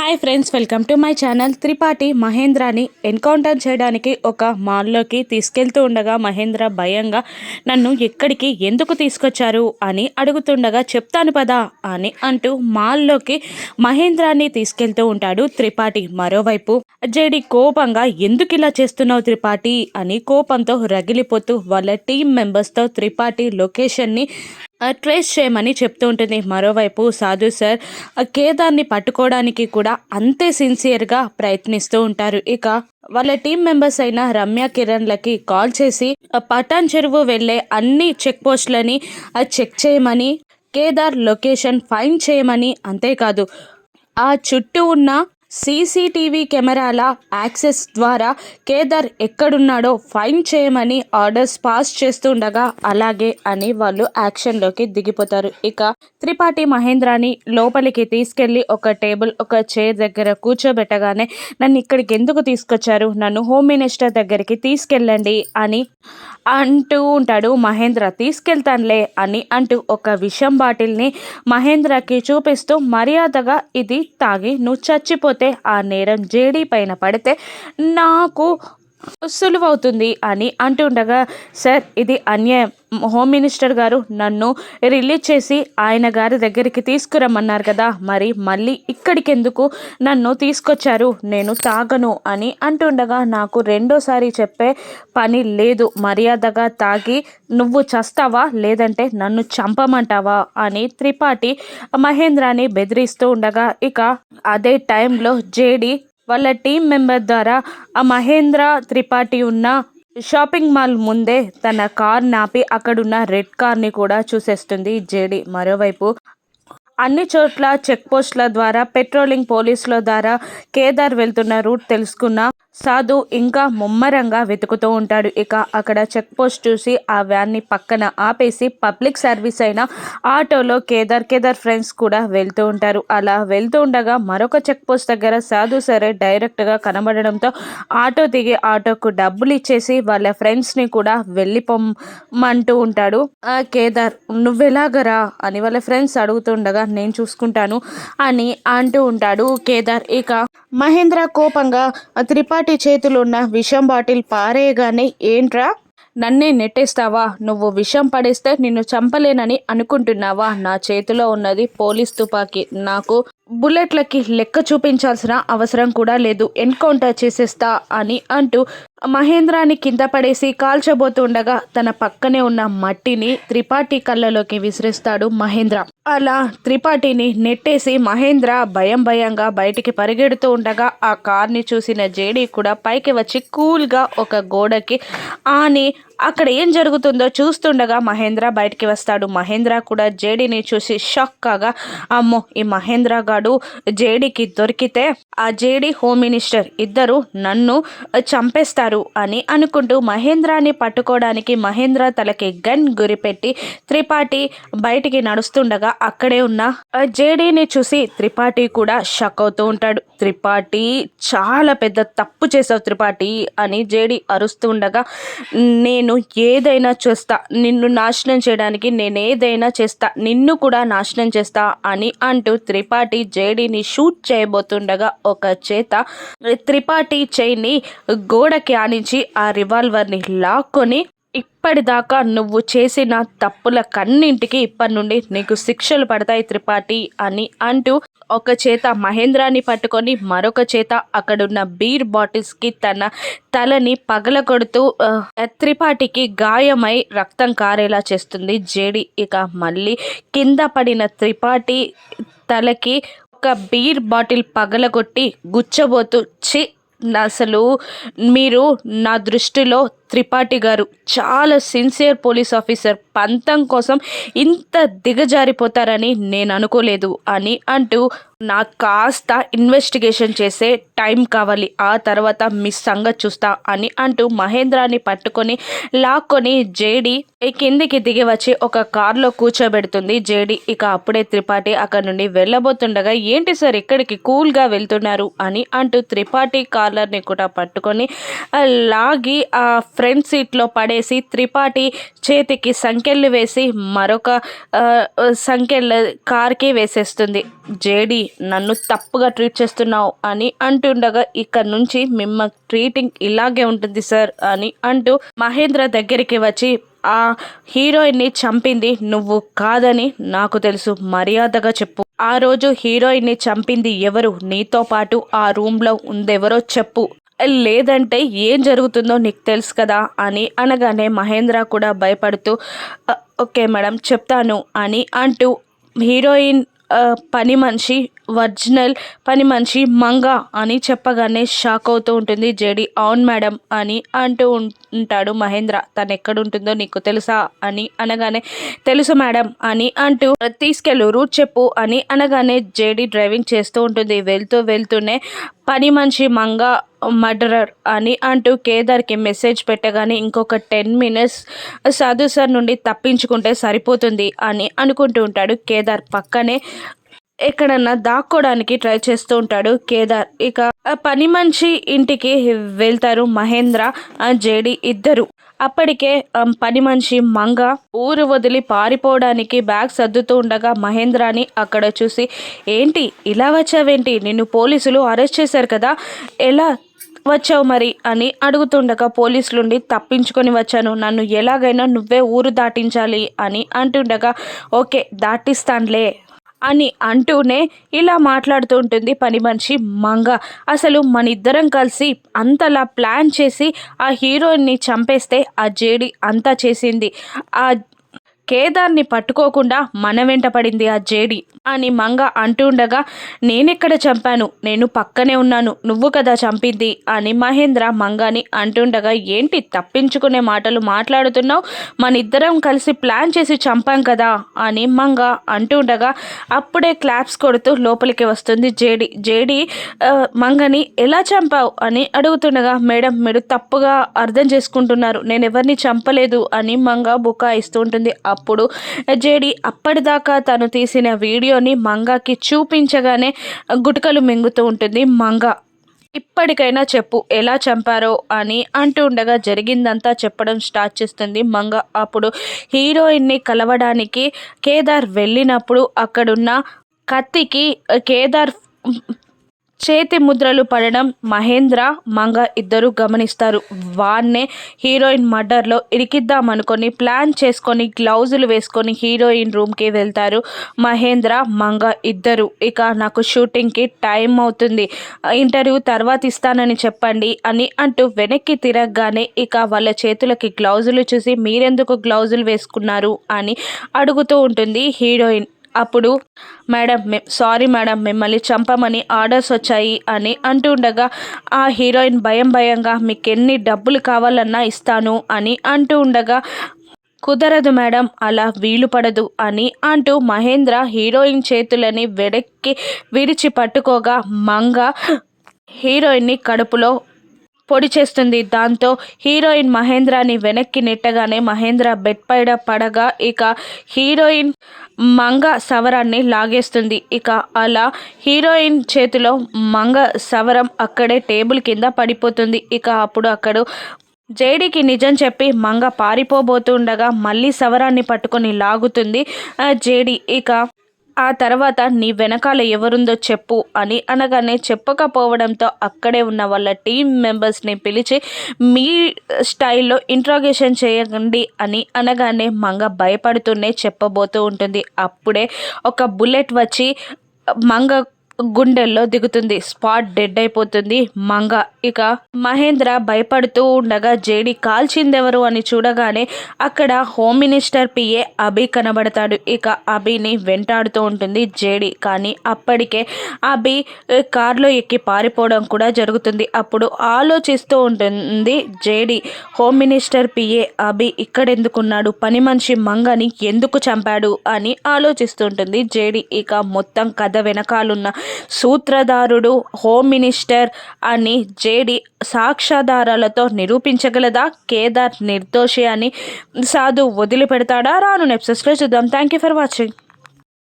Hi friends welcome to my channel. Tripathi మహేంద్రాని encounter చేయడానికి ఒక మాల్లోకి తీసుకెళ్తూ ఉండగా మహేంద్ర భయంగా నన్ను ఎక్కడికి ఎందుకు తీసుకొచ్చారు? అని అడుగుతుండగా చెప్తాను పదా అని అంటూ మాల్లోకి మహేంద్రాని తీసుకెళ్తూ ఉంటాడు త్రిపాఠి. మరోవైపు జేడి కోపంగా ఎందుకు ఇలా చేస్తున్నావు త్రిపాఠి? అని కోపంతో రగిలిపోతూ వాళ్ళ టీం మెంబర్స్తో త్రిపాఠి లొకేషన్ని ట్రేస్ చేయమని చెప్తూ ఉంటుంది. మరోవైపు సాధు సార్ కేదార్ని పట్టుకోవడానికి కూడా అంతే సిన్సియర్గా ప్రయత్నిస్తూ ఉంటారు. ఇక వాళ్ళ టీం మెంబర్స్ అయిన రమ్య కిరణ్లకి కాల్ చేసి పటాన్ చెరువు వెళ్ళే అన్ని చెక్ పోస్ట్లని చెక్ చేయమని కేదార్ లొకేషన్ ఫైన్ చేయమని అంతేకాదు. ఆ చుట్టూ ఉన్న సీసీటీవీ కెమెరాల యాక్సెస్ ద్వారా కేదార్ ఎక్కడున్నాడో ఫైన్ చేయమని ఆర్డర్స్ పాస్ చేస్తుండగా అలాగే అని వాళ్ళు యాక్షన్లోకి దిగిపోతారు. ఇక త్రిపాఠి మహేంద్రాని లోపలికి తీసుకెళ్ళి ఒక టేబుల్ ఒక చైర్ దగ్గర కూర్చోబెట్టగానే నన్ను ఇక్కడికి ఎందుకు తీసుకొచ్చారు? నన్ను హోమ్ మినిస్టర్ దగ్గరికి తీసుకెళ్ళండి అని అంటూ ఉంటాడు మహేంద్ర. తీసుకెళ్తానులే అని అంటూ ఒక విషం బాటిల్ని మహేంద్రకి చూపిస్తూ మర్యాదగా ఇది తాగి నువ్వు చచ్చిపోతే లేకపోతే ఆ నేరం జేడీ పైన పడితే నాకు సులువవుతుంది అని అంటుండగా సార్ ఇది అన్యాయం. హోమ్ మినిస్టర్ గారు నన్ను రిలీజ్ చేసి ఆయన గారి దగ్గరికి తీసుకురమ్మన్నారు కదా మరి మళ్ళీ ఇక్కడికెందుకు నన్ను తీసుకొచ్చారు? నేను తాగను అని అంటుండగా నాకు రెండోసారి చెప్పే పని లేదు. మర్యాదగా తాగి నువ్వు చస్తావా? లేదంటే నన్ను చంపమంటావా? అని త్రిపాఠి మహేంద్రాని బెదిరిస్తూ ఉండగా ఇక అదే టైంలో జేడి వాళ్ళ టీం మెంబర్ ద్వారా ఆ మహేంద్ర త్రిపాఠి ఉన్న షాపింగ్ మాల్ ముందే తన కార్ నాపి అక్కడున్న రెడ్ కార్ని కూడా చూసేస్తుంది. జేడి మరోవైపు అన్ని చోట్ల చెక్ పోస్టుల ద్వారా పెట్రోలింగ్ పోలీసుల ద్వారా కేదార్ వెళ్తున్న రూట్ తెలుసుకున్న సాధు ఇంకా ముమ్మరంగా వెతుకుతూ ఉంటాడు. ఇక అక్కడ చెక్ పోస్ట్ చూసి ఆ వ్యాన్ని పక్కన ఆపేసి పబ్లిక్ సర్వీస్ అయిన ఆటోలో కేదార్ కేదార్ ఫ్రెండ్స్ కూడా వెళ్తూ ఉంటారు. అలా వెళ్తూ ఉండగా మరొక చెక్ పోస్ట్ దగ్గర సాధు సరే డైరెక్ట్గా కనబడడంతో ఆటో దిగి ఆటోకు డబ్బులు ఇచ్చేసి వాళ్ళ ఫ్రెండ్స్ని కూడా వెళ్ళిపోమ్మంటూ ఉంటాడు. ఆ కేదార్ నువ్వెలాగరా? అని వాళ్ళ ఫ్రెండ్స్ అడుగుతుండగా నేను చూసుకుంటాను అని అంటూ ఉంటాడు కేదార్. ఇక మహేంద్ర కోపంగా త్రిపాఠి చేతులున్న విషం బాటిల్ పారేయగానే ఏంట్రా? నన్నే నెట్టేస్తావా? నువ్వు విషం పడేస్తే నిన్ను చంపలేనని అనుకుంటున్నావా? నా చేతిలో ఉన్నది పోలీస్ తుపాకీ. నాకు బుల్లెట్లకి లెక్క చూపించాల్సిన అవసరం కూడా లేదు. ఎన్కౌంటర్ చేసేస్తా అని అంటూ మహేంద్రాన్ని కింద పడేసి కాల్చబోతుండగా తన పక్కనే ఉన్న మట్టిని త్రిపాఠి కళ్ళలోకి విసిరిస్తాడు మహేంద్ర. అలా త్రిపాఠిని నెట్టేసి మహేంద్ర భయం భయంగా బయటికి పరిగెడుతూ ఉండగా ఆ కార్ని చూసిన జేడీ కూడా పైకి వచ్చి కూల్గా ఒక గోడకి ఆని అక్కడ ఏం జరుగుతుందో చూస్తుండగా మహేంద్ర బయటికి వస్తాడు. మహేంద్ర కూడా జేడీని చూసి షాక్ కాగా అమ్మో ఈ మహేంద్ర గాడు జేడీకి దొరికితే ఆ జేడీ హోమ్ మినిస్టర్ ఇద్దరు నన్ను చంపేస్తారు. అని అనుకుంటూ మహేంద్రాని పట్టుకోవడానికి మహేంద్ర తలకి గన్ గురిపెట్టి త్రిపాఠి బయటికి నడుస్తుండగా అక్కడే ఉన్న జేడీని చూసి త్రిపాఠి కూడా షక్ అవుతూ ఉంటాడు. త్రిపాఠి చాలా పెద్ద తప్పు చేసావు త్రిపాఠి అని జేడి అరుస్తుండగా నేను ఏదైనా చేస్తా నిన్ను నాశనం చేయడానికి నేను ఏదైనా చేస్తా నిన్ను కూడా నాశనం చేస్తా అని అంటూ త్రిపాఠి జేడీని షూట్ చేయబోతుండగా ఒక చేత త్రిపాఠి చేయిని గోడకి ధ్యానించి ఆ రివాల్వర్ని లాక్కొని ఇప్పటిదాకా నువ్వు చేసిన తప్పుల కన్నింటికి ఇప్పటి నుండి నీకు శిక్షలు పడతాయి త్రిపాఠి అని అంటూ ఒక చేత మహేంద్రాన్ని పట్టుకొని మరొక చేత అక్కడున్న బీర్ బాటిల్స్కి తన తలని పగలగొడుతూ త్రిపాఠికి గాయమై రక్తం కారేలా చేస్తుంది జేడి. ఇక మళ్ళీ కింద పడిన త్రిపాఠి తలకి ఒక బీర్ బాటిల్ పగలగొట్టి గుచ్చబోతూ చి అసలు మీరు నా దృష్టిలో త్రిపాఠి గారు. చాలా సిన్సియర్ పోలీస్ ఆఫీసర్ పంతం కోసం ఇంత దిగజారిపోతారని నేను అనుకోలేదు అని అంటూ నాకు కాస్త ఇన్వెస్టిగేషన్ చేసే టైం కావాలి. ఆ తర్వాత మిస్ సంగతి చూస్తా అని అంటూ మహేంద్రాని పట్టుకొని లాక్కొని జేడి కిందికి దిగి వచ్చి ఒక కార్లో కూర్చోబెడుతుంది. జేడి ఇక అప్పుడే త్రిపాఠి అక్కడ నుండి వెళ్ళబోతుండగా ఏంటి సార్ ఇక్కడికి కూల్గా వెళ్తున్నారు? అని అంటూ త్రిపాఠి కార్లర్ని కూడా పట్టుకొని లాగి ఆ ఫ్రంట్ సీట్లో పడేసి త్రిపాఠి చేతికి సంకెళ్ళు వేసి మరొక సంకెళ్ళ కార్కి వేసేస్తుంది. జేడి నన్ను తప్పుగా ట్రీట్ చేస్తున్నావు అని అంటుండగా ఇక్కడ నుంచి మిమ్మ ట్రీటింగ్ ఇలాగే ఉంటుంది సార్ అని అంటూ మహేంద్ర దగ్గరికి వచ్చి ఆ హీరోయిన్ని చంపింది నువ్వు కాదని నాకు తెలుసు. మర్యాదగా చెప్పు. ఆ రోజు హీరోయిన్ని చంపింది ఎవరు? నీతో పాటు ఆ రూమ్లో ఉందెవరో చెప్పు. లేదంటే ఏం జరుగుతుందో నీకు తెలుసు కదా? అని అనగానే మహేంద్ర కూడా భయపడుతూ ఓకే మేడం చెప్తాను అని అంటూ హీరోయిన్ పని మనిషి ఒరిజినల్ పని మనిషి మంగ అని చెప్పగానే షాక్ అవుతూ ఉంటుంది. జేడి అవును మేడం అని అంటూ ఉంటాడు మహేంద్ర. తను ఎక్కడుంటుందో నీకు తెలుసా అని అనగానే తెలుసు మేడం అని అంటూ తీసుకెళ్ళు రూట్ చెప్పు అని అనగానే జేడి డ్రైవింగ్ చేస్తూ ఉంటుంది. వెళ్తూ వెళ్తూనే పని మనిషి మంగ మర్డరర్ అని అంటూ కేదార్కి మెసేజ్ పెట్టగానే ఇంకొక టెన్ మినిట్స్ సాధు సార్ నుండి తప్పించుకుంటే సరిపోతుంది అని అనుకుంటూ ఉంటాడు కేదార్. పక్కనే ఎక్కడన్నా దాక్కోవడానికి ట్రై చేస్తూ ఉంటాడు కేదార్. ఇక ఆ పని మనిషి ఇంటికి వెళ్తారు మహేంద్ర జేడి ఇద్దరు. అప్పటికే పని మనిషి మంగ ఊరు వదిలి పారిపోవడానికి బ్యాగ్ సర్దుతూ ఉండగా మహేంద్రాని అక్కడ చూసి ఏంటి ఇలా వచ్చావేంటి? నిన్ను పోలీసులు అరెస్ట్ చేశారు కదా. ఎలా వచ్చావు మరి? అని అడుగుతుండగా పోలీసులుండి తప్పించుకొని వచ్చాను. నన్ను ఎలాగైనా నువ్వే ఊరు దాటించాలి అని అంటుండగా ఓకే దాటిస్తానులే. అని అంటూనే ఇలా మాట్లాడుతూ ఉంటుంది పని మనిషి మంగ. అసలు మన ఇద్దరం కలిసి అంతలా ప్లాన్ చేసి ఆ హీరోయిన్ని చంపేస్తే ఆ జేడి అంతా చేసింది. ఆ కేదార్ని పట్టుకోకుండా మన వెంట పడింది ఆ జేడి అని మంగ అంటుండగా నేనెక్కడ చంపాను? నేను పక్కనే ఉన్నాను. నువ్వు కదా చంపింది? అని మహేంద్ర మంగాని అంటుండగా ఏంటి తప్పించుకునే మాటలు మాట్లాడుతున్నావు? మన ఇద్దరం కలిసి ప్లాన్ చేసి చంపాం కదా? అని మంగ అంటుండగా అప్పుడే క్లాప్స్ కొడుతూ లోపలికి వస్తుంది జేడి. జేడి మంగని ఎలా చంపావు? అని అడుగుతుండగా మేడం మీరు తప్పుగా అర్థం చేసుకుంటున్నారు. నేను ఎవరిని చంపలేదు అని మంగ బుకాయిస్తూ ఉంటుంది. అప్పుడు. జేడి అప్పటిదాకా తను తీసిన వీడియోని మంగకి చూపించగానే గుటకలు మింగుతూ ఉంటుంది. మంగ ఇప్పటికైనా చెప్పు ఎలా చంపారో అని అంటూ ఉండగా జరిగిందంతా చెప్పడం స్టార్ట్ చేస్తుంది మంగ. అప్పుడు హీరోయిన్ని కలవడానికి కేదార్ వెళ్ళినప్పుడు అక్కడున్న కత్తికి కేదార్ చేతి ముద్రలు పడడం మహేంద్ర మంగ ఇద్దరు గమనిస్తారు. వాన్నే హీరోయిన్ మర్డర్లో ఇరికిద్దామనుకొని ప్లాన్ చేసుకొని గ్లౌజులు వేసుకొని హీరోయిన్ రూమ్కి వెళ్తారు. మహేంద్ర మంగ ఇద్దరు. ఇక నాకు షూటింగ్కి టైం అవుతుంది. ఇంటర్వ్యూ తర్వాత ఇస్తానని చెప్పండి అని అంటూ వెనక్కి తిరగగానే ఇక వాళ్ళ చేతులకి గ్లౌజులు చూసి మీరెందుకు గ్లౌజులు వేసుకున్నారు? అని అడుగుతూ ఉంటుంది హీరోయిన్. అప్పుడు మేడం మే సారీ మేడం మిమ్మల్ని చంపమని ఆర్డర్స్ వచ్చాయి అని అంటుండగా ఆ హీరోయిన్ భయం భయంగా మీకు ఎన్ని డబ్బులు కావాలన్నా ఇస్తాను అని అంటూ ఉండగా కుదరదు మేడం అలా వీలు పడదు అని అంటూ మహేంద్ర హీరోయిన్ చేతులని వెడక్కి విరిచి పట్టుకోగా మంగ హీరోయిన్ని కడుపులో పొడి చేస్తుంది. దాంతో హీరోయిన్ మహేంద్రాని వెనక్కి నెట్టగానే మహేంద్ర బెడ్ పైడ పడగా ఇక హీరోయిన్ మంగ సవరాన్ని లాగేస్తుంది. ఇక అలా హీరోయిన్ చేతిలో మంగ సవరం అక్కడే టేబుల్ కింద పడిపోతుంది. ఇక అప్పుడు అక్కడ జేడీకి నిజం చెప్పి మంగ పారిపోబోతుండగా మళ్ళీ సవరాన్ని పట్టుకొని లాగుతుంది ఆ జేడి. ఇక ఆ తర్వాత నీ వెనకాల ఎవరుందో చెప్పు అని అనగానే చెప్పకపోవడంతో అక్కడే ఉన్న వాళ్ళ టీం మెంబర్స్ని పిలిచి మీ స్టైల్లో ఇంట్రాగేషన్ చేయండి అని అనగానే మంగ భయపడుతూనే చెప్పబోతూ ఉంటుంది. అప్పుడే ఒక బుల్లెట్ వచ్చి మంగ గుండెల్లో దిగుతుంది. స్పాట్ డెడ్ అయిపోతుంది. మంగ ఇక మహేంద్ర భయపడుతూ ఉండగా జేడి కాల్చిందెవరు అని చూడగానే అక్కడ హోమ్ మినిస్టర్ పిఏ అభి కనబడతాడు. ఇక అభిని వెంటాడుతూ ఉంటుంది జేడి. కానీ అప్పటికే అభి కారులో ఎక్కి పారిపోవడం కూడా జరుగుతుంది. అప్పుడు ఆలోచిస్తూ ఉంటుంది JD home minister PA Abhi ఇక్కడెందుకున్నాడు? పని మనిషి మంగని ఎందుకు చంపాడు? అని ఆలోచిస్తుంటుంది జేడి. ఇక మొత్తం కథ వెనకాలన్న సూత్రధారుడు హోమ్ మినిస్టర్ అని జేడి సాక్ష్యాధారాలతో నిరూపించగలదా? కేదార్ నిర్దోషి అని సాధు వదిలిపెడతాడా? రాను నెప్సెస్లో చూద్దాం. Thank you for watching